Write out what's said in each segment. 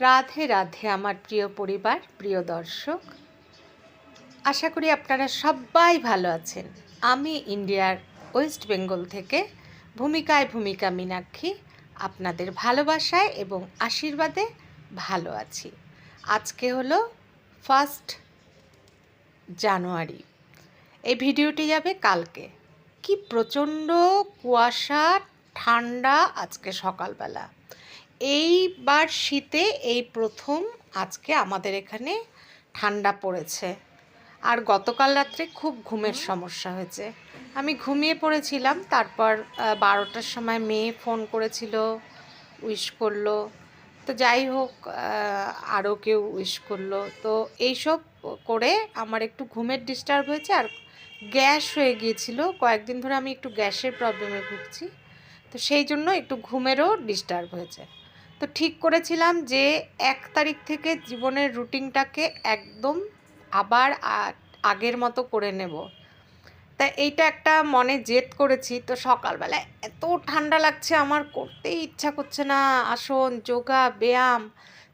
রাধে রাধে আমার প্রিয় পরিবার, প্রিয় দর্শক। আশা করি আপনারা সবাই ভালো আছেন। আমি ইন্ডিয়ার ওয়েস্ট বেঙ্গল থেকে ভূমিকায় ভূমিকা মীনাক্ষী। আপনাদের ভালোবাসায় এবং আশীর্বাদে ভালো আছি। আজকে হলো ফার্স্ট জানুয়ারি। এই ভিডিওটি যাবে কালকে। কি প্রচণ্ড কুয়াশা, ঠান্ডা আজকে সকালবেলা। এইবার শীতে এই প্রথম আজকে আমাদের এখানে ঠান্ডা পড়েছে। আর গতকাল রাত্রে খুব ঘুমের সমস্যা হয়েছে। আমি ঘুমিয়ে পড়েছিলাম, তারপর বারোটার সময় মেয়ে ফোন করেছিল, উইশ করল। তো যাই হোক আরও কেউ উইশ করল। তো এইসব করে আমার একটু ঘুমের ডিস্টার্ব হয়েছে আর গ্যাস হয়ে গিয়েছিল। কয়েকদিন ধরে আমি একটু গ্যাসের প্রবলেমে ভুগছি। তো সেই জন্য একটু ঘুমেরও ডিস্টার্ব হয়েছে। তো ঠিক করেছিলাম যে এক তারিখ থেকে জীবনের রুটিনটাকে একদম আবার আগের মতো করে নেব। তা এইটা একটা মনে জেদ করেছি। তো সকালবেলা এত ঠান্ডা লাগছে, আমার করতেই ইচ্ছা করছে না। আসন, যোগা, ব্যায়াম।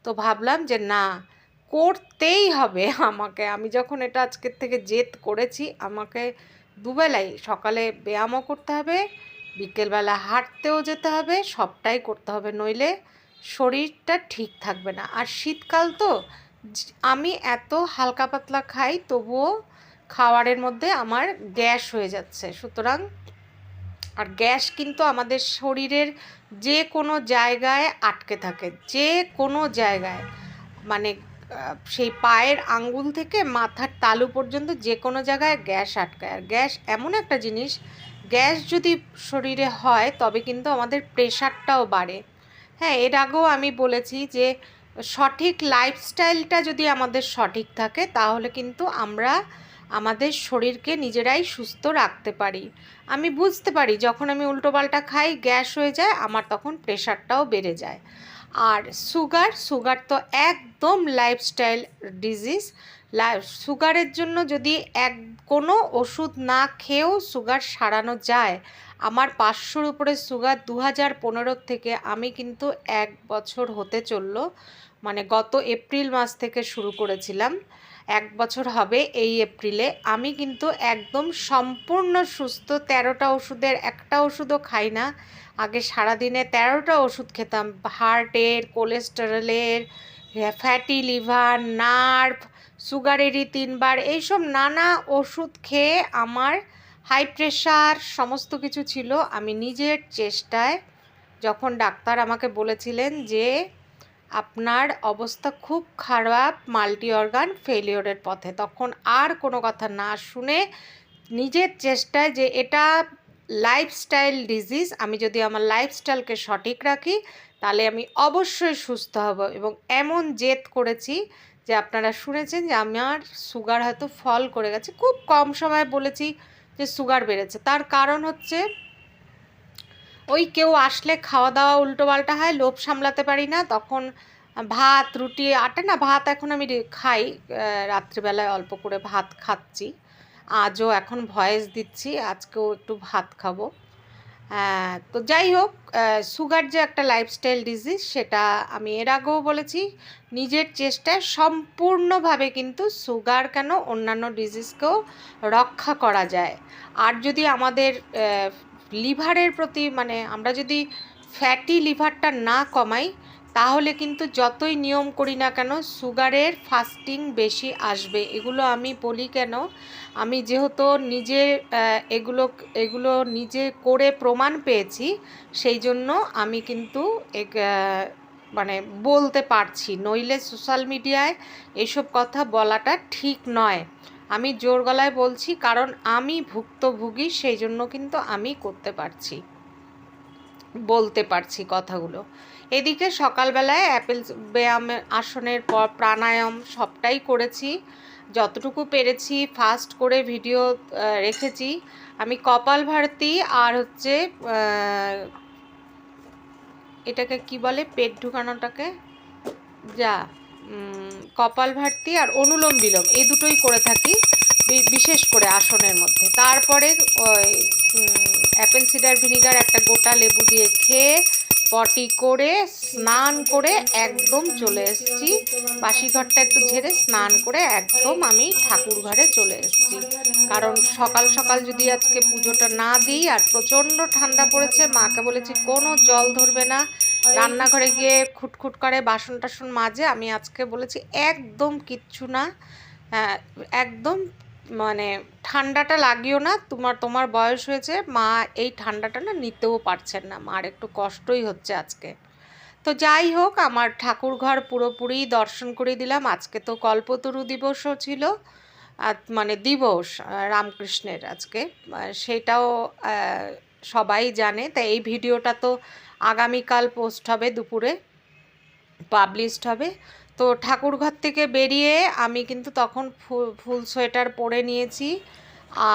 তো ভাবলাম যে না, করতেই হবে আমাকে। আমি যখন এটা আজকের থেকে জেদ করেছি, আমাকে দুবেলাই সকালে ব্যায়ামও করতে হবে, বিকেলবেলা হাঁটতেও যেতে হবে, সবটাই করতে হবে। নইলে শরীরটা ঠিক থাকবে না। আর শীতকাল তো আমি এত হালকা পাতলা খাই, তবুও খাওয়ারের মধ্যে আমার গ্যাস হয়ে যাচ্ছে। সুতরাং, আর গ্যাস কিন্তু আমাদের শরীরের যে কোনো জায়গায় আটকে থাকে। যে কোনো জায়গায়। মানে সেই পায়ের আঙ্গুল থেকে মাথার তালু পর্যন্ত যে কোনো জায়গায় গ্যাস আটকায়। আর গ্যাস এমন একটা জিনিস, গ্যাস যদি শরীরে হয়, তবে কিন্তু আমাদের প্রেশারটাও বাড়ে। হ্যাঁ এর আগেও আমি বলেছি যে সঠিক লাইফস্টাইলটা যদি আমাদের সঠিক থাকে, তাহলে কিন্তু আমরা আমাদের শরীরকে নিজেরাই সুস্থ রাখতে পারি। আমি বুঝতে পারি, যখন আমি উল্টোপাল্টা খাই, গ্যাস হয়ে যায়, আমার তখন প্রেশারটাও বেড়ে যায়। আর সুগার সুগার তো একদম লাইফস্টাইল ডিজিজ সুগারের জন্য যদি এক, কোনো ওষুধ না খেয়েও সুগার সারানো যায় আমার পাঁচশোর উপরে সুগার দু হাজার পনেরোর থেকে আমি কিন্তু এক বছর হতে চলল। মানে গত এপ্রিল মাস থেকে শুরু করেছিলাম। এক বছর হবে এই এপ্রিলে। আমি কিন্তু একদম সম্পূর্ণ সুস্থ, তেরোটা ওষুধের একটা ওষুধও খাই না। আগে সারাদিনে তেরোটা ওষুধ খেতাম। হার্টের, কোলেস্টেরলের, ফ্যাটি লিভার, নার্ভ, সুগারেরই তিনবার। এইসব নানা ওষুধ খেয়ে আমার হাই প্রেশার সমস্ত কিছু ছিল। আমি নিজের চেষ্টায় যখন ডাক্তার আমাকে বলেছিলেন যে, আপনার অবস্থা খুব খারাপ মাল্টি অর্গান ফেলিওরের পথে। তখন আর কোনো কথা না শুনে নিজের চেষ্টায় যে, এটা লাইফস্টাইল ডিজিজ আমি যদি আমার লাইফস্টাইলকে সঠিক রাখি, তাহলে আমি অবশ্যই সুস্থ হব। এবং এমন জেদ করেছি যে, আপনারা শুনেছেন যে, আমার সুগার হয়তো ফল করে গেছে। খুব কম সময় বলেছি যে সুগার বেড়েছে। তার কারণ হচ্ছে, ওই কেউ আসলে খাওয়া দাওয়া উল্টো পাল্টা হয়, লোভ সামলাতে পারি না। তখন ভাত, রুটি, আটে না, ভাত এখন আমি খাই রাত্রিবেলায় অল্প করে ভাত খাচ্ছি। আজও এখন ভয়েস দিচ্ছি, আজকেও একটু ভাত খাব। তো যাই হোক সুগার যে একটা লাইফস্টাইল ডিজিজ সেটা আমি এর আগেও বলেছি, নিজের চেষ্টায় সম্পূর্ণভাবে কিন্তু সুগার কেন অন্যান্য ডিজিজকেও রক্ষা করা যায়। আর যদি আমাদের লিভারের প্রতি মানে আমরা যদি ফ্যাটি লিভারটা না কমাই তাহলে কিন্তু যতই নিয়ম করি না কেন, সুগারের ফাস্টিং বেশি আসবে। এগুলো আমি বলি কেন, আমি যেহেতু নিজে এগুলো এগুলো নিজে করে প্রমাণ পেয়েছি, সেই জন্য আমি কিন্তু মানে বলতে পারছি। নইলে সোশ্যাল মিডিয়ায় এসব কথা বলাটা ঠিক নয়। আমি জোর গলায় বলছি, কারণ আমি ভুক্তভোগী, সেই জন্য কিন্তু আমি করতে পারছি, বলতে পারছি কথাগুলো। এদিকে সকালবেলায় অ্যাপেল ব্যায়ামের আসনের পর প্রাণায়াম সবটাই করেছি। যতটুকু পেরেছি, ফাস্ট করে ভিডিও রেখেছি। আমি কপাল ভারতী আর হচ্ছে এটাকে কি বলে? পেট ঢুকানোটাকে? যা কপাল ভারতী আর অনুলোম বিলোম, এই দুটোই করে থাকি বিশেষ করে আসনের মধ্যে। তারপরে ওই অ্যাপেল সিডার ভিনিগার একটা গোটা লেবু দিয়ে খেয়ে পটি করে স্নান করে একদম চলে এসেছি। বাসি ঘরটা একটু ঝেড়ে স্নান করে একদম আমি ঠাকুর ঘরে চলে এসেছি। কারণ সকাল সকাল যদি আজকে পুজোটা না দিই আর প্রচণ্ড ঠান্ডা পড়েছে মাকে বলেছি কোনো জল ধরবে না। রান্নাঘরে গিয়ে খুটখুট করে বাসন টাসন মাজে আমি আজকে বলেছি একদম কিচ্ছু না। হ্যাঁ, একদম মানে ঠান্ডাটা লাগিও না, তোমার তোমার বয়স হয়েছে, মা এই ঠান্ডাটা না নিতেও পারছেন না, মার একটু কষ্টই হচ্ছে আজকে। তো যাই হোক, আমার ঠাকুর ঘর পুরোপুরি দর্শন করে দিলাম, আজকে তো কল্পতরু দিবসও ছিল মানে দিবস রামকৃষ্ণের আজকে সেটাও সবাই জানে, তাই এই ভিডিওটা তো আগামীকাল পোস্ট হবে দুপুরে, পাবলিশড হবে। তো ঠাকুরঘর থেকে বেরিয়ে আমি কিন্তু তখন ফুল ফুল সোয়েটার পরে নিয়েছি।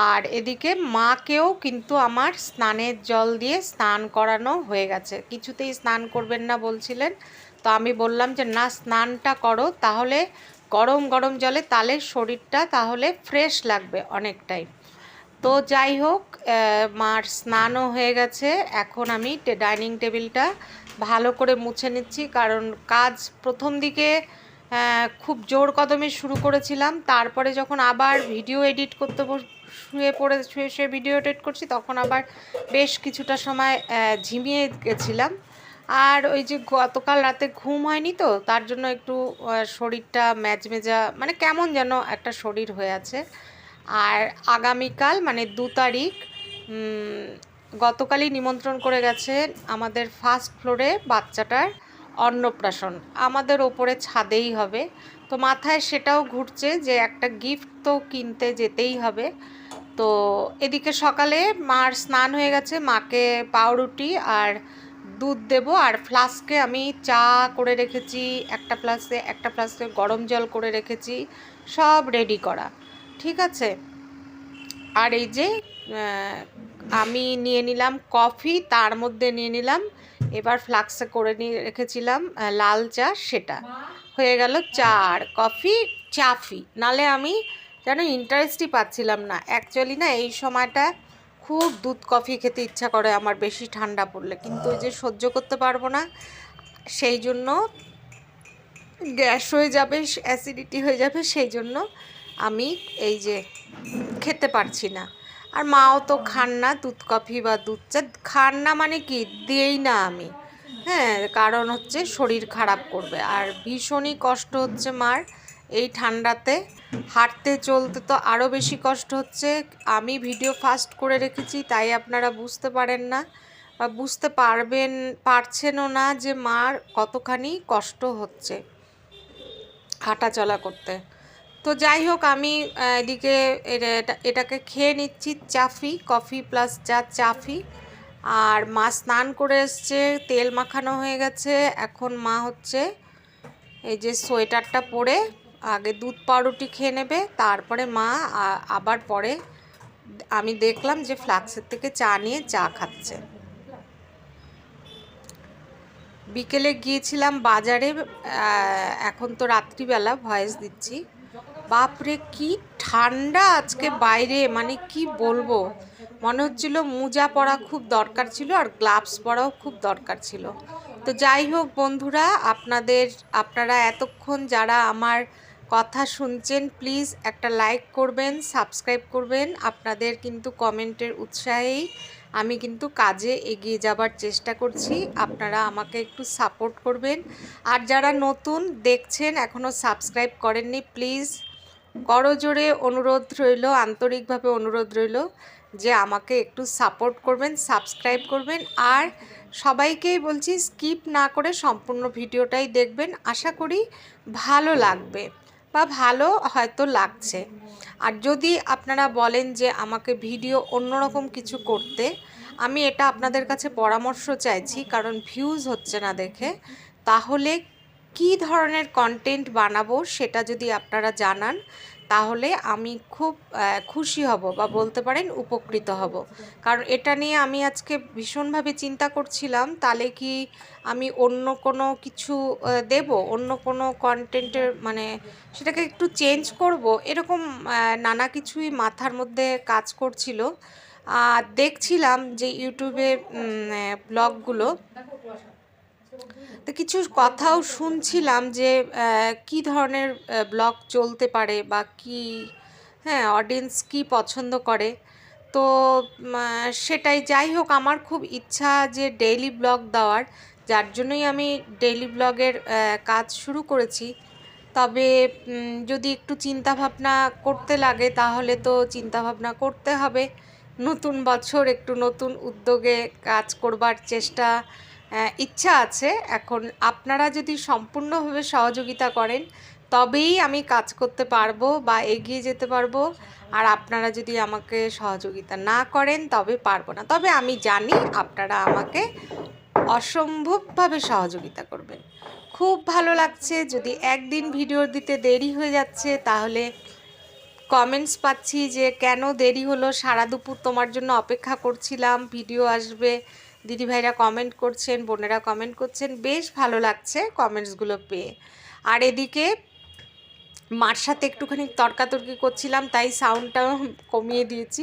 আর এদিকে মাকেও কিন্তু আমার স্নানের জল দিয়ে স্নান করানো হয়ে গেছে। কিছুতেই স্নান করবেন না বলছিলেন। তো আমি বললাম যে, না, স্নানটা করো। তাহলে গরম গরম জলে তাহলে শরীরটা তাহলে ফ্রেশ লাগবে অনেকটাই। তো যাই হোক মার স্নানও হয়ে গেছে। এখন আমি ডাইনিং টেবিলটা ভালো করে মুছে নিচ্ছি। কারণ কাজ প্রথম দিকে খুব জোর কদমে শুরু করেছিলাম। তারপরে যখন আবার ভিডিও এডিট করতে শুয়ে পড়ে, শুয়ে শুয়ে ভিডিও এডিট করছি, তখন আবার বেশ কিছুটা সময় ঝিমিয়ে গেছিলাম। আর ওই যে গতকাল রাতে ঘুম হয়নি তো, তার জন্য একটু শরীরটা ম্যাজমেজা মানে কেমন যেন একটা শরীর হয়ে আছে। আর আগামীকাল মানে দু তারিখ গতকালই নিমন্ত্রণ করে গেছে আমাদের ফার্স্ট ফ্লোরে বাচ্চাটার অন্নপ্রাশন। আমাদের ওপরে ছাদেই হবে। তো মাথায় সেটাও ঘুরছে যে একটা গিফট তো কিনতে যেতেই হবে। তো এদিকে সকালে মার স্নান হয়ে গেছে, মাকে পাউরুটি আর দুধ দেব আর ফ্লাস্কে আমি চা করে রেখেছি, একটা ফ্লাস্কে একটা ফ্লাস্কে গরম জল করে রেখেছি, সব রেডি করা। ঠিক আছে? আর এই যে আমি নিয়ে নিলাম কফি, তার মধ্যে নিয়ে নিলাম। এবার ফ্লাক্সে করে নিয়ে রেখেছিলাম লাল চা, সেটা। হয়ে গেল চা আর কফি, চাফি। নালে আমি যেন ইন্টারেস্টই পাচ্ছিলাম না। অ্যাকচুয়ালি না, এই সময়টা খুব দুধ কফি খেতে ইচ্ছা করে, আমার বেশি ঠান্ডা পড়লে। কিন্তু ওই যে সহ্য করতে পারব না, সেই জন্য গ্যাস হয়ে যাবে অ্যাসিডিটি হয়ে যাবে, সেই জন্য আমি এই যে খেতে পারছি না। আর মাও তো খান না, দুধ কফি বা দুধ চা। খান না মানে কি? দিয়েই না আমি। হ্যাঁ কারণ হচ্ছে শরীর খারাপ করবে। আর ভীষণই কষ্ট হচ্ছে মার এই ঠান্ডাতে। হাঁটতে চলতে তো আরও বেশি কষ্ট হচ্ছে। আমি ভিডিও ফাস্ট করে রেখেছি, তাই আপনারা বুঝতে পারেন না বা বুঝতে পারবেন, পারছেনও না যে মার কতখানি কষ্ট হচ্ছে হাঁটা চলা করতে। তো যাই হোক, আমি এদিকে এটা- এটা- এটাকে খেয়ে নিচ্ছি, চাফি, কফি প্লাস চা চাফি। আর মা স্নান করে এসছে, তেল মাখানো হয়ে গেছে। এখন মা হচ্ছে এই যে সোয়েটারটা পরে আগে দুধ পাউরুটি খেয়ে নেবে, তারপরে মা আবার পরে আমি দেখলাম যে ফ্লাক্সের থেকে চা নিয়ে চা খাচ্ছে। বিকেলে গিয়েছিলাম বাজারে এখন তো রাত্রিবেলা ভয়েস দিচ্ছি। বাপরে, কি ঠান্ডা আজকে বাইরে মানে কি বলব? মনে হচ্ছিল মোজা পরা খুব দরকার ছিল আর গ্লাভস পরাও খুব দরকার ছিল। তো যাই হোক বন্ধুরা, আপনাদের, আপনারা এতক্ষণ যারা আমার কথা শুনছেন প্লিজ একটা লাইক করবেন সাবস্ক্রাইব করবেন। আপনাদের কিন্তু কমেন্টের উৎসাহেই আমি কিন্তু কাজে এগিয়ে যাবার চেষ্টা করছি। আপনারা আমাকে একটু সাপোর্ট করবেন। আর যারা নতুন দেখছেন এখনও সাবস্ক্রাইব করেননি প্লিজ করজোরে অনুরোধ রইল, আন্তরিকভাবে অনুরোধ রইল যে আমাকে একটু সাপোর্ট করবেন সাবস্ক্রাইব করবেন আর সবাইকেই বলছি স্কিপ না করে সম্পূর্ণ ভিডিওটাই দেখবেন। আশা করি ভালো লাগবে বা ভালো হয়তো লাগছে। আর যদি আপনারা বলেন যে আমাকে ভিডিও অন্যরকম কিছু করতে, আমি এটা আপনাদের কাছে পরামর্শ চাইছি, কারণ ভিউজ হচ্ছে না দেখে, তাহলে কি ধরনের কন্টেন্ট বানাবো সেটা যদি আপনারা জানান, তাহলে আমি খুব খুশি হব বা বলতে পারেন উপকৃত হব। কারণ এটা নিয়ে আমি আজকে ভীষণভাবে চিন্তা করছিলাম তাহলে কি আমি অন্য কোনো কিছু দেব? অন্য কোনো কন্টেন্টের মানে সেটাকে একটু চেঞ্জ করব? এরকম নানা কিছুই মাথার মধ্যে কাজ করছিল। আর দেখছিলাম যে ইউটিউবের ব্লগগুলো তো কিছু কথাও শুনছিলাম যে কি ধরনের ব্লগ চলতে পারে বা কি হ্যাঁ অডিয়েন্স কি পছন্দ করে? তো সেটাই যাই হোক, আমার খুব ইচ্ছা যে ডেইলি ব্লগ দেওয়ার। যার জন্যই আমি ডেইলি ব্লগের কাজ শুরু করেছি। তবে যদি একটু চিন্তা ভাবনা করতে লাগে, তাহলে তো চিন্তা ভাবনা করতে হবে। নতুন বছর, একটু নতুন উদ্যোগে কাজ করবার চেষ্টা ইচ্ছা আছে। এখন আপনারা যদি সম্পূর্ণভাবে সহযোগিতা করেন, তবেই আমি কাজ করতে পারব বা এগিয়ে যেতে পারব। আর আপনারা যদি আমাকে সহযোগিতা না করেন, তবে পারব না। তবে আমি জানি আপনারা আমাকে অসম্ভবভাবে সহযোগিতা করবেন। খুব ভালো লাগছে। যদি একদিন ভিডিও দিতে দেরি হয়ে যাচ্ছে, তাহলে কমেন্টস পাচ্ছি যে, কেন দেরি হলো? সারা দুপুর তোমার জন্য অপেক্ষা করছিলাম। ভিডিও আসবে। দিদিভাইরা কমেন্ট করছেন, বোনেরা কমেন্ট করছেন, বেশ ভালো লাগছে কমেন্টসগুলো পেয়ে। আর এদিকে মার সাথে একটুখানি তর্কাতর্কি করছিলাম, তাই সাউন্ডটা কমিয়ে দিয়েছি।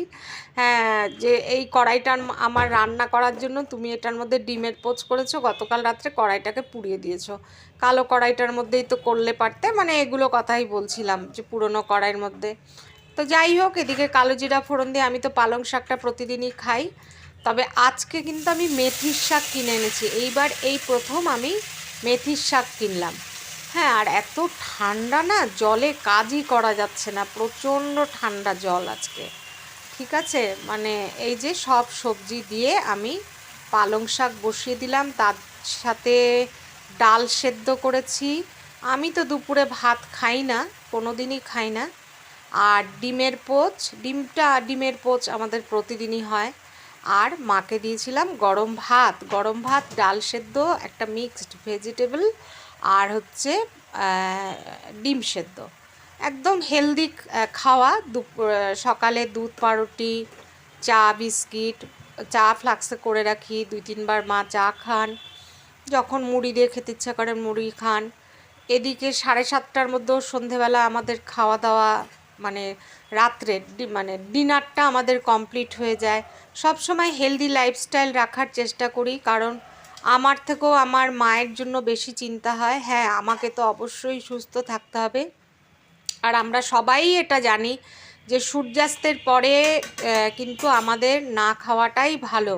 হ্যাঁ যে এই কড়াইটা আমার রান্না করার জন্য তুমি এটার মধ্যে ডিমের পোচ করেছ, গতকাল রাত্রে কড়াইটাকে পুড়িয়ে দিয়েছ। কালো কড়াইটার মধ্যেই তো করলে পারতে মানে এগুলো কথাই বলছিলাম যে পুরনো কড়াইয়ের মধ্যে। তো যাই হোক, এদিকে কালো জিরা ফোড়ন দিয়ে আমি তো পালং শাকটা প্রতিদিনই খাই। তবে আজকে কিন্তু আমি মেথির শাক কিনে এনেছি। এইবার এই প্রথম আমি মেথির শাক কিনলাম। হ্যাঁ আর এত ঠান্ডা না, জলে কাজই করা যাচ্ছে না, প্রচণ্ড ঠান্ডা জল আজকে। ঠিক আছে? মানে এই যে সব সবজি দিয়ে আমি পালং শাক বসিয়ে দিলাম, তার সাথে ডাল সেদ্ধ করেছি। আমি তো দুপুরে ভাত খাই না কোনো দিনই খাই না। আর ডিমের পোচ, ডিমটা ডিমের পোচ আমাদের প্রতিদিনই হয়। আর মাকে দিয়েছিলাম গরম ভাত। গরম ভাত, ডাল সেদ্ধ, একটা মিক্সড ভেজিটেবল আর হচ্ছে ডিম সেদ্ধ। একদম হেলদি খাওয়া। দুপুর সকালে দুধ পাউরুটি চা, বিস্কিট, চা ফ্লাক্সে করে রাখি। দুই, তিনবার মা চা খান। যখন মুড়ি দিয়ে খেতে ইচ্ছা করেন মুড়ি খান। এদিকে সাড়ে সাতটার মধ্যেও সন্ধেবেলা আমাদের খাওয়া দাওয়া মানে রাত্রে মানে ডিনারটা আমাদের কমপ্লিট হয়ে যায়। সব সময় হেলদি লাইফস্টাইল রাখার চেষ্টা করি, কারণ আমার থেকেও আমার মায়ের জন্য বেশি চিন্তা হয়। হ্যাঁ আমাকে তো অবশ্যই সুস্থ থাকতে হবে। আর আমরা সবাই এটা জানি যে সূর্যাস্তের পরে কিন্তু আমাদের না খাওয়াটাই ভালো।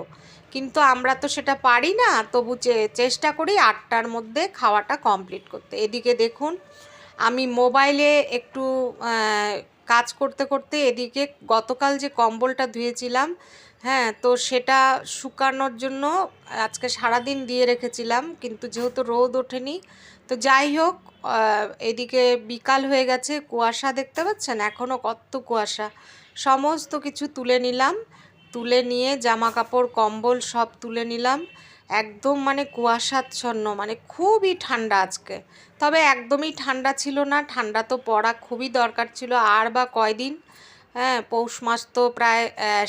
কিন্তু আমরা তো সেটা পারি না, তবু চেষ্টা করি আটটার মধ্যে খাওয়াটা কমপ্লিট করতে। এদিকে দেখুন আমি মোবাইলে একটু কাজ করতে করতে এদিকে গতকাল যে কম্বলটা ধুয়েছিলাম হ্যাঁ তো সেটা শুকানোর জন্য আজকে সারাদিন দিয়ে রেখেছিলাম, কিন্তু যেহেতু রোদ ওঠেনি, তো যাই হোক এদিকে বিকাল হয়ে গেছে, কুয়াশা দেখতে পাচ্ছেন? এখনও কত কুয়াশা। সমস্ত কিছু তুলে নিলাম, তুলে নিয়ে জামা কাপড় কম্বল সব তুলে নিলাম একদম মানে কুয়াশাচ্ছন্ন মানে খুবই ঠান্ডা আজকে। তবে একদমই ঠান্ডা ছিল না, ঠান্ডা তো পড়া খুবই দরকার ছিল। আর বা কয়দিন? হ্যাঁ পৌষ মাস তো প্রায়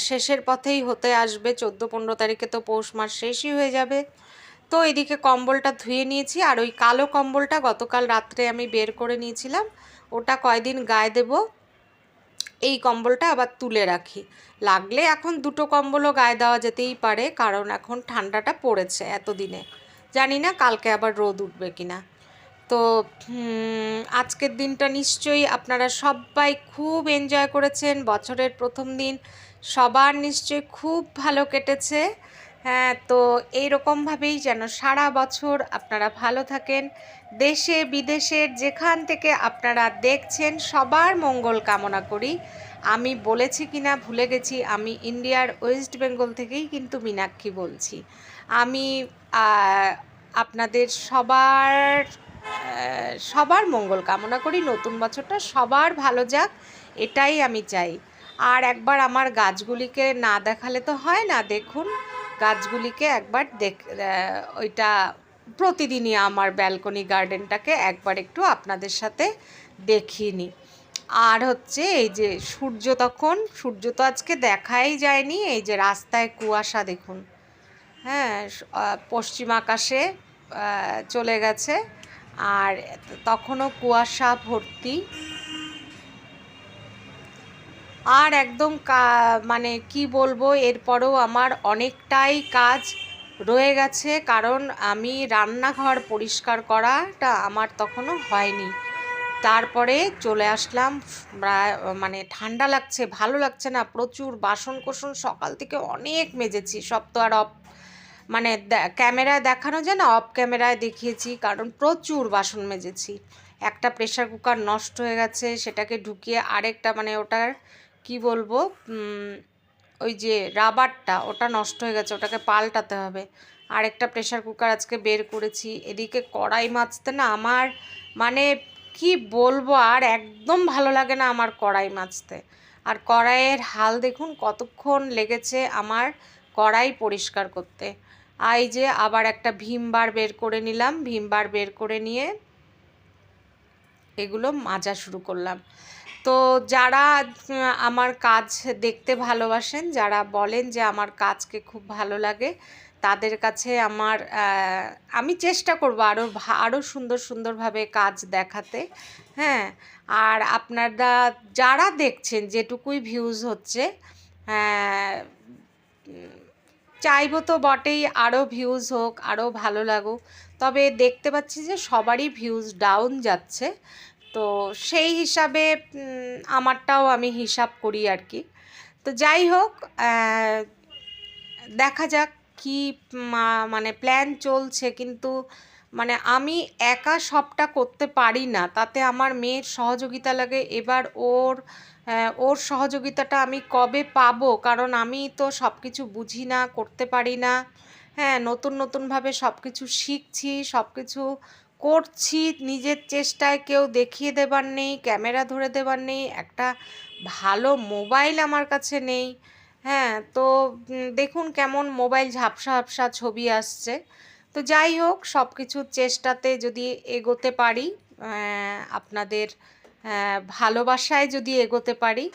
শেষের পথেই হতে আসবে। চোদ্দ, পনেরো তারিখে তো পৌষ মাস শেষই হয়ে যাবে। তো এদিকে কম্বলটা ধুয়ে নিয়েছি, আর ওই কালো কম্বলটা গতকাল রাত্রে আমি বের করে নিয়েছিলাম। ওটা কয়দিন গায়ে দেবো? এই কম্বলটা আবার তুলে রাখি। লাগলে এখন দুটো কম্বলও গায়ে দেওয়া যেতেই পারে, কারণ এখন ঠান্ডাটা পড়েছে এতদিনে। জানি না কালকে আবার রোদ উঠবে কি না তো আজকের দিনটা নিশ্চয়ই আপনারা সবাই খুব এনজয় করেছেন। বছরের প্রথম দিন সবার নিশ্চয়ই খুব ভালো কেটেছে। হ্যাঁ তো এইরকমভাবেই যেন সারা বছর আপনারা ভালো থাকেন। দেশে, বিদেশের যেখান থেকে আপনারা দেখছেন, সবার মঙ্গল কামনা করি। আমি বলেছি কিনা ভুলে গেছি, আমি ইন্ডিয়ার ওয়েস্ট বেঙ্গল থেকেই কিন্তু মীনাক্ষী বলছি। আমি আপনাদের সবার সবার মঙ্গল কামনা করি, নতুন বছরটা সবার ভালো যাক, এটাই আমি চাই। আর একবার আমার গাছগুলিকে না দেখালে তো হয় না, দেখুন। গাছগুলিকে একবার দেখ ওইটা প্রতিদিনই আমার ব্যালকনি গার্ডেনটাকে একবার একটু আপনাদের সাথে দেখিয়ে নিই। আর হচ্ছে এই যে সূর্য তখন, সূর্য তো আজকে দেখাই যায়নি, এই যে রাস্তায় কুয়াশা দেখুন। হ্যাঁ পশ্চিম আকাশে চলে গেছে। আর তখনও কুয়াশা ভর্তি। আর একদম মানে কি বলব, এরপরেও আমার অনেকটাই কাজ রয়ে গেছে, কারণ আমি রান্নাঘর পরিষ্কার করাটা আমার তখনও হয়নি। তারপরে চলে আসলাম মানে ঠান্ডা লাগছে, ভালো লাগছে না, প্রচুর বাসন কোসন সকাল থেকে অনেক মেজেছি, সব তো আর অফ মানে ক্যামেরায় দেখানো যায় না, অফ ক্যামেরায় দেখিয়েছি, কারণ প্রচুর বাসন মেজেছি। একটা প্রেশার কুকার নষ্ট হয়ে গেছে, সেটাকে ঢুকিয়ে আরেকটা মানে ওটার কি বলব ওই যে রাবারটা, ওটা নষ্ট হয়ে গেছে, ওটাকে পাল্টাতে হবে। আরেকটা প্রেশার কুকার আজকে বের করেছি, এদিকে কড়াই মাছতে না আমার মানে কি বলব, আর একদম ভালো লাগে না আমার কড়াই মাছতে আর কড়াইয়ের হাল দেখুন, কতক্ষণ লেগেছে আমার কড়াই পরিষ্কার করতে। এই যে আবার একটা ভীমবার বের করে নিলাম ভীমবার বের করে নিয়ে এগুলো মাজা শুরু করলাম। তো যারা আমার কাজ দেখতে ভালোবাসেন, যারা বলেন যে আমার কাজকে খুব ভালো লাগে, তাদের কাছে আমার আমি চেষ্টা করব আরও আরও সুন্দর সুন্দরভাবে কাজ দেখাতে হ্যাঁ? আর আপনারা যারা দেখছেন, যেটুকুই ভিউজ হচ্ছে চাইব তো বটেই আরও ভিউজ হোক আরও ভালো লাগুক, তবে দেখতে পাচ্ছি যে সবারই ভিউজ ডাউন যাচ্ছে। তো সেই হিসাবে আমারটাও আমি হিসাব করি আর কি তো যাই হোক দেখা যাক কি মানে প্ল্যান চলছে। কিন্তু মানে আমি একা সবটা করতে পারি না। তাতে আমার মেয়ের সহযোগিতা লাগে। এবার ওর ওর সহযোগিতাটা আমি কবে পাবো? কারণ আমি তো সব কিছু বুঝি না, করতে পারি না। হ্যাঁ নতুন নতুনভাবে সব কিছু শিখছি সব কিছু করছি, নিজের চেষ্টায় কেউ দেখিয়ে দেবার নেই, ক্যামেরা ধরে দেবার নেই, একটা ভালো মোবাইল আমার কাছে নেই। হ্যাঁ তো দেখুন কেমন মোবাইল ঝাপসা ঝাপসা ছবি আসছে। তো যাই হোক সব কিছুর চেষ্টাতে যদি এগোতে পারি আপনাদের ভালোবাসায় যদি এগোতে পারি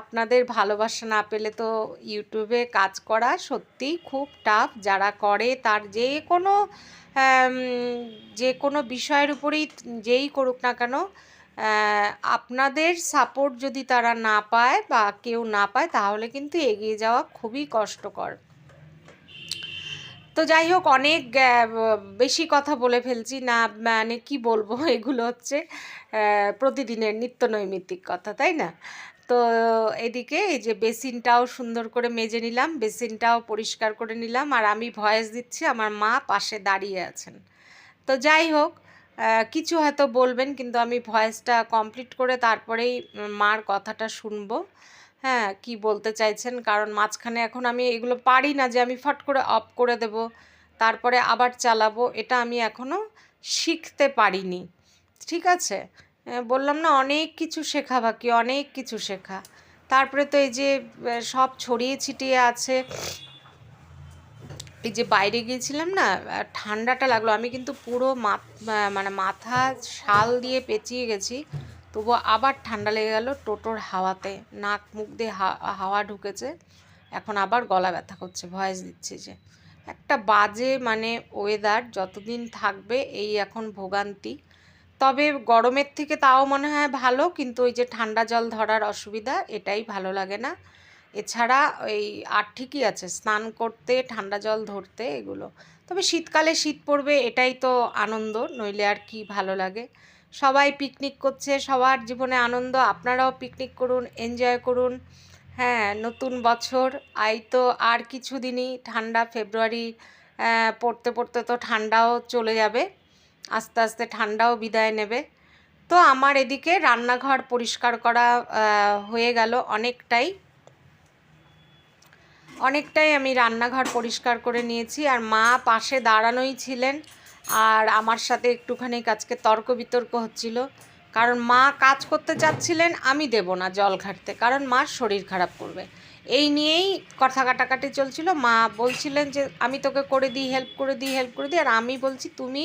আপনাদের ভালোবাসা না পেলে তো ইউটিউবে কাজ করা সত্যিই খুব টাফ যারা করে তার যে কোনো যে কোনো বিষয়ের উপরেই যেই করুক না কেন আপনাদের সাপোর্ট যদি তারা না পায় বা কেউ না পায় তাহলে কিন্তু এগিয়ে যাওয়া খুবই কষ্টকর। তো যাই হোক, অনেক বেশি কথা বলে ফেলছি। না মানে কি বলব? এগুলো হচ্ছে প্রতিদিনের নিত্য নৈমিত্তিক কথা, তাই না? তো এদিকে এই যে বেসিনটাও সুন্দর করে মেজে নিলাম, বেসিনটাও পরিষ্কার করে নিলাম আর আমি ভয়েস দিচ্ছি, আমার মা পাশে দাঁড়িয়ে আছেন। তো যাই হোক কিছু হয়তো বলবেন কিন্তু আমি ভয়েসটা কমপ্লিট করে তারপরেই মার কথাটা শুনব। হ্যাঁ কি বলতে চাইছেন? কারণ মাঝখানে এখন আমি এগুলো পারি না যে আমি ফট করে অফ করে দেব, তারপরে আবার চালাবো, এটা আমি এখনও শিখতে পারিনি। ঠিক আছে? বললাম না, অনেক কিছু শেখা বাকি, অনেক কিছু শেখা। তারপরে তো এই যে সব ছড়িয়ে ছিটিয়ে আছে। এই যে বাইরে গিয়েছিলাম না ঠান্ডাটা লাগল। আমি কিন্তু পুরো মানে মাথা, শাল দিয়ে পেঁচিয়ে গেছি। তবু আবার ঠান্ডা লেগে গেল টোটোর হাওয়াতে। নাক মুখ দিয়ে হাওয়া ঢুকেছে। এখন আবার গলা ব্যথা করছে, ভয়েস দিচ্ছে যে। একটা বাজে মানে ওয়েদার যতদিন থাকবে, এই এখন ভোগান্তি। তবে গরমের থেকে তাও মনে হয় ভালো, কিন্তু ওই যে ঠান্ডা জল ধরার অসুবিধা, এটাই ভালো লাগে না। এছাড়া ওই আর ঠিকই আছে, স্নান করতে, ঠান্ডা জল ধরতে এগুলো। তবে শীতকালে শীত পড়বে, এটাই তো আনন্দ, নইলে আর কি ভালো লাগে। সবাই পিকনিক করছে, সবার জীবনে আনন্দ, আপনারাও পিকনিক করুন, এনজয় করুন। হ্যাঁ নতুন বছর, আই তো আর কিছু দিনই ঠান্ডা, ফেব্রুয়ারি পড়তে পড়তে তো ঠান্ডাও চলে যাবে। আস্তে আস্তে ঠান্ডাও বিদায় নেবে। তো আমার এদিকে রান্নাঘর পরিষ্কার করা হয়ে গেল অনেকটাই। অনেকটাই আমি রান্নাঘর পরিষ্কার করে নিয়েছি আর মা পাশে দাঁড়ানোই ছিলেন আর আমার সাথে একটুখানি আজকে তর্ক বিতর্ক হচ্ছিল। কারণ মা কাজ করতে চাচ্ছিলেন, আমি দেব না জল ঘাটতে। কারণ মার শরীর খারাপ করবে। এই নিয়েই কথা কাটাকাটি চলছিল। মা বলছিলেন যে, আমি তোকে করে দিই হেল্প করে দিই হেল্প করে দিই। আর আমি বলছি, তুমি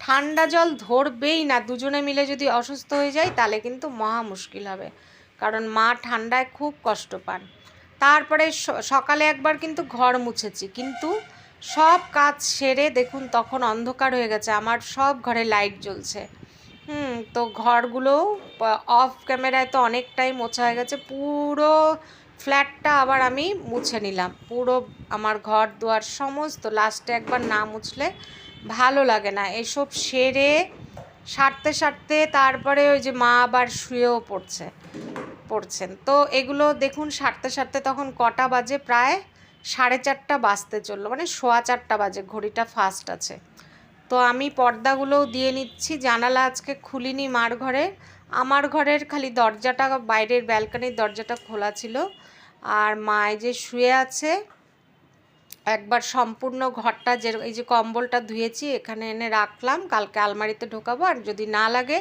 ঠান্ডা জল ধরবেই না, দুজনে মিলে যদি অসুস্থ হয়ে যায় তাহলে কিন্তু মহা মুশকিল হবে। কারণ মা ঠান্ডায় খুব কষ্ট পান। তারপরে সকালে একবার কিন্তু ঘর মুছেছি। কিন্তু সব কাজ সেরে দেখুন তখন অন্ধকার হয়ে গেছে, আমার সব ঘরে লাইট জ্বলছে। হুম, তো ঘরগুলো অফ ক্যামেরায় তো অনেকটাই মোছা হয়ে গেছে, পুরো ফ্ল্যাটটা আবার আমি মুছে নিলাম। পুরো আমার ঘর দুয়ার সমস্ত, লাস্টে একবার না মুছলে ভালো লাগে না। এসব সেরে সারতে সারতে তারপরে ওই যে মা আবার শুয়েও পড়ছে, পড়ছেন। তো এগুলো দেখুন সারতে সারতে তখন কটা বাজে? প্রায় সাড়ে চারটা বাজতে চলল মানে সোয়া চারটা বাজে, ঘড়িটা ফাস্ট আছে। তো আমি পর্দাগুলোও দিয়ে নিচ্ছি, জানালা আজকে খুলিনি মার ঘরে। আমার ঘরের খালি দরজাটা, বাইরের ব্যালকানির দরজাটা খোলা ছিল। আর মা এই যে শুয়ে আছে একবার সম্পূর্ণ ঘরটা যে এই যে কম্বলটা ধুয়েছি, এখানে এনে রাখলাম, কালকে আলমারিতে ঢোকাবো, আর যদি না লাগে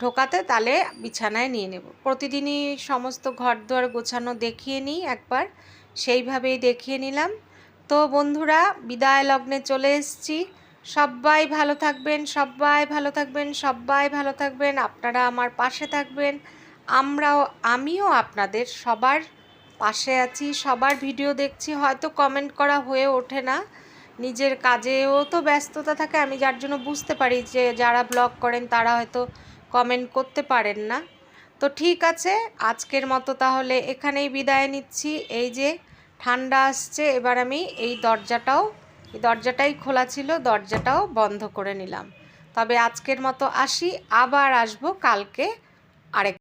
ঢোকাতে তাহলে বিছানায় নিয়ে নেব। প্রতিদিনই সমস্ত ঘর দুয়ার গোছানো দেখিয়ে নিই একবার, সেইভাবেই দেখিয়ে নিলাম। তো বন্ধুরা, বিদায় লগ্নে চলে এসেছি। সবাই ভালো থাকবেন সবাই ভালো থাকবেন সবাই ভালো থাকবেন। আপনারা আমার পাশে থাকবেন। আমরাও, আমিও আপনাদের সবার পাশে আছি, সবার ভিডিও দেখছি, হয়তো কমেন্ট করা হয়ে ওঠে না। নিজের কাজেও তো ব্যস্ততা থাকে, আমি যার জন্য বুঝতে পারি যে যারা ব্লগ করেন তারা হয়তো কমেন্ট করতে পারেন না। তো ঠিক আছে, আজকের মতো তাহলে এখানেই বিদায় নিচ্ছি। এই যে ঠান্ডা আসছে, এবার আমি এই দরজাটাও, এই দরজাটাই খোলা ছিল, দরজাটাও বন্ধ করে নিলাম। তবে আজকের মতো আসি, আবার আসব কালকে আরেক